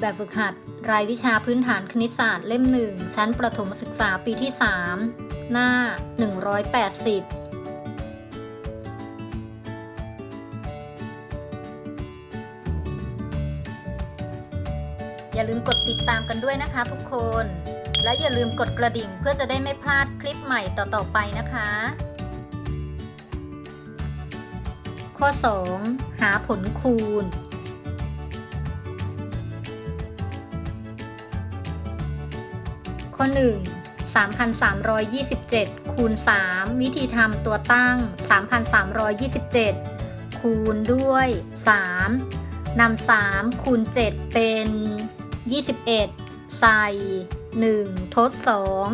แบบฝึกหัด รายวิชาพื้นฐานคณิตศาสตร์เล่มหนึ่งชั้นประถมศึกษาปีที่ 3 หน้า 180อย่าลืมกดติดตามกันด้วยนะคะทุกคน และอย่าลืมกดกระดิ่งเพื่อจะได้ไม่พลาดคลิปใหม่ต่อ ๆ ไปนะคะ ข้อ 2 หาผลคูณ ข้อ 1 3,327 คูณ 3 วิธีทำตัวตั้ง 3,327 คูณด้วย 3นำ3 คูณ 7 เป็น 21 ใส่ 1 ทด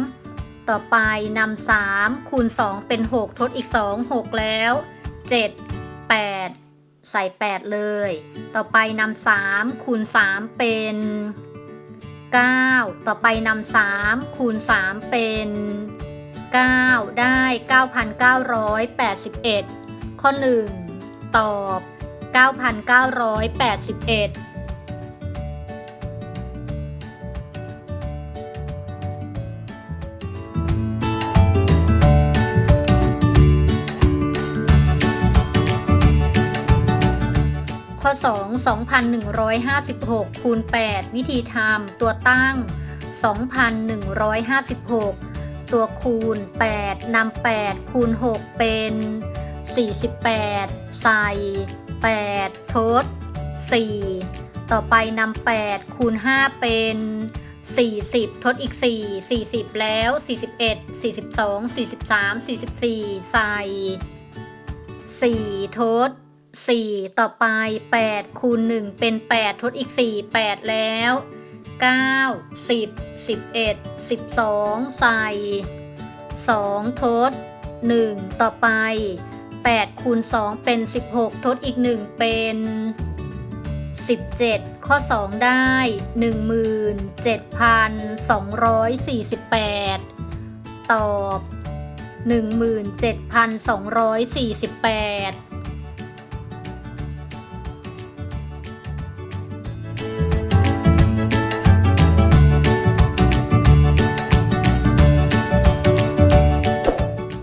2 ต่อไปนำ3 คูณ 2 เป็น 6 ทดอีก 2 6 แล้ว 7 8 ใส่ 8 เลย ต่อไปนำ3 คูณ 3 เป็น 9 ต่อไปนำ3คูณ 3 เป็น 9 ได้ 9,981 ข้อ 1 ตอบ 9,981 ข้อ 2 2,156 คูณ 8 วิธีทำตัวตั้ง 2,156 ตัวคูณ 8นำ8 คูณ 6 เป็น 48 ใส่ 8 ทด 4 ต่อไปนำ8 คูณ 5 เป็น 40 ทดอีก 4 40 แล้ว 41 42 43 44 ใส่ 4 ทด 4 ต่อไป8คูณ1เป็น 8 ทดอีก 4 8 แล้ว 9 10 11 12 ใส่ 2 ทด 1 ต่อไป8คูณ2เป็น 16 ทดอีก 1 เป็น 17 ข้อ 2 ได้ 17,248 ตอบ 17,248